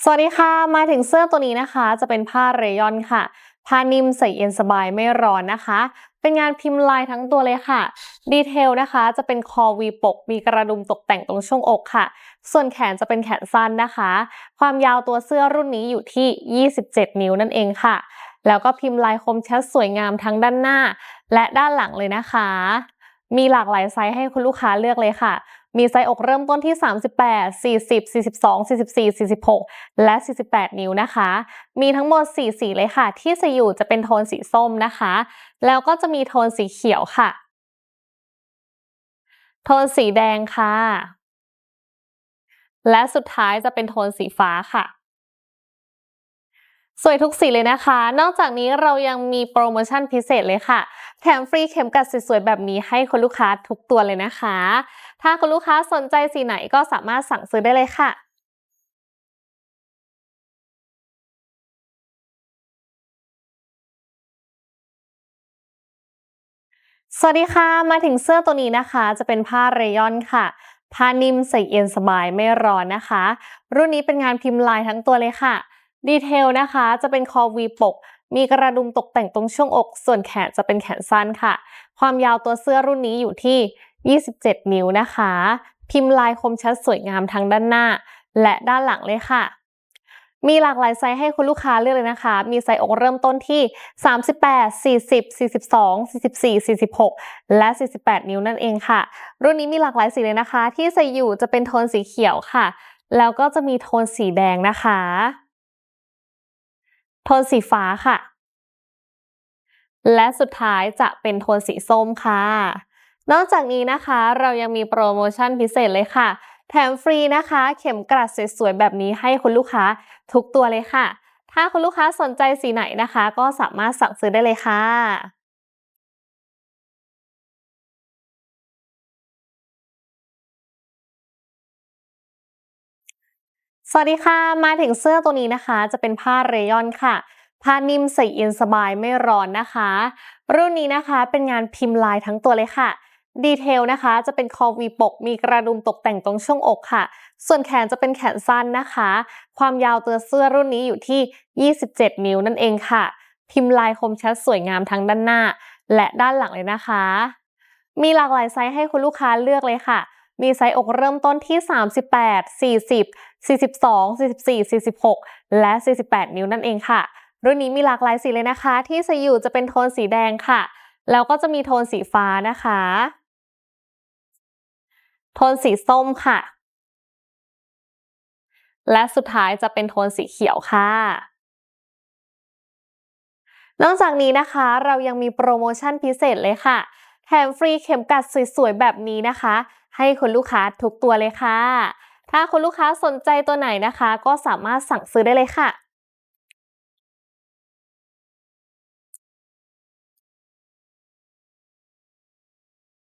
สวัสดีค่ะ มาถึงเสื้อตัวนี้นะคะ จะเป็นผ้าเรยอนค่ะ ผ้านิ่มใส่เย็นสบายไม่ร้อนนะคะ เป็นงานพิมพ์ลายทั้งตัวเลยค่ะ ดีเทลนะคะ จะเป็นคอวีปก มีกระดุมตกแต่งตรงช่วงอกค่ะ ส่วนแขนจะเป็นแขนสั้นนะคะ ความยาวตัวเสื้อรุ่นนี้อยู่ที่ 27 นิ้วนั่นเองค่ะ แล้วก็พิมพ์ลายคมชัดสวยงามทั้งด้านหน้า และด้านหลังเลยนะคะ มีหลากหลายไซส์ให้คุณลูกค้าเลือกเลยค่ะ มีไซส์อกเริ่มต้นที่ 38 40 42 44 46 และ 48 นิ้วนะคะ มีทั้งหมด 4 สีเลยค่ะ ที่ใส่อยู่จะเป็นโทนสีส้มนะคะ แล้วก็จะมีโทนสีเขียวค่ะ โทนสีแดงค่ะ และสุดท้ายจะเป็นโทนสีฟ้าค่ะ สวยทุกสีเลยนะคะ นอกจากนี้เรายังมีโปรโมชั่นพิเศษเลยค่ะ แถมฟรีเข็มกัดสวยๆแบบนี้ให้คุณลูกค้าทุกตัวเลยนะคะ ถ้าคุณลูกค้าสนใจสีไหนก็สามารถสั่งซื้อได้เลยค่ะสวัสดีค่ะ มาถึงเสื้อตัวนี้นะคะ จะเป็นผ้าเรยอนค่ะ ผ้านิ่มใส่เย็นสบายไม่ร้อนนะคะ รุ่นนี้เป็นงานพิมพ์ลายทั้งตัวเลยค่ะ ดีเทลนะคะจะเป็นคอวีปก มีกระดุมตกแต่งตรงช่วงอก ส่วนแขนจะเป็นแขนสั้นค่ะ ความยาวตัวเสื้อรุ่นนี้อยู่ที่ 27 นิ้วนะคะ พิมพ์ลายคมชัดสวยงามทั้งด้านหน้า และด้านหลังเลยค่ะ มีหลากหลายไซส์ให้คุณลูกค้าเลือกเลยนะคะ มีไซส์อกเริ่มต้นที่ 38 40 42 44 46 และ 48 นิ้วนั่นเองค่ะ รุ่นนี้มีหลากหลายสีเลยนะคะ ที่ใส่อยู่จะเป็นโทนสีเขียวค่ะ แล้วก็จะมีโทนสีแดงนะคะ โทนสีฟ้าค่ะ และสุดท้ายจะเป็นโทนสีส้มค่ะ นอกจากนี้นะคะเรายังมีโปรโมชั่นพิเศษเลยค่ะ แถมฟรีนะคะ เข็มกลัดสวยๆแบบนี้ให้คุณลูกค้าทุกตัวเลยค่ะ ถ้าคุณลูกค้าสนใจสีไหนนะคะ ก็สามารถสั่งซื้อได้เลยค่ะ สวัสดีค่ะ มาถึงเสื้อตัวนี้นะคะ จะเป็นผ้าเรยอนค่ะ ผ้านิ่มใส่เย็นสบายไม่ร้อนนะคะ รุ่นนี้นะคะเป็นงานพิมพ์ลายทั้งตัวเลยค่ะ ดีเทลนะคะจะเป็นคอวีปก มีกระดุมตกแต่งตรงช่วงอกค่ะ ส่วนแขนจะเป็นแขนสั้นนะคะ ความยาวตัวเสื้อรุ่นนี้อยู่ที่ 27 นิ้วนั่นเองค่ะ พิมพ์ลายคมชัดสวยงามทั้งด้านหน้า และด้านหลังเลยนะคะ มีหลากหลายไซส์ให้คุณลูกค้าเลือกเลยค่ะ มีไซส์อกเริ่มต้นที่ 38 40 42 44 46 และ 48 นิ้วนั่นเองค่ะ รุ่นนี้มีหลากหลายสีเลยนะคะ ที่ใส่อยู่จะเป็นโทนสีแดงค่ะ แล้วก็จะมีโทนสีฟ้านะคะ โทนสีส้มค่ะ และสุดท้ายจะเป็นโทนสีเขียวค่ะนอกจากนี้นะคะเรายังมีโปรโมชั่นพิเศษเลยค่ะ แถมฟรีเข็มกัดสวยๆแบบนี้นะคะ ให้คุณลูกค้าทุกตัวเลยค่ะ ถ้าคุณลูกค้าสนใจตัวไหนนะคะ ก็สามารถสั่งซื้อได้เลยค่ะ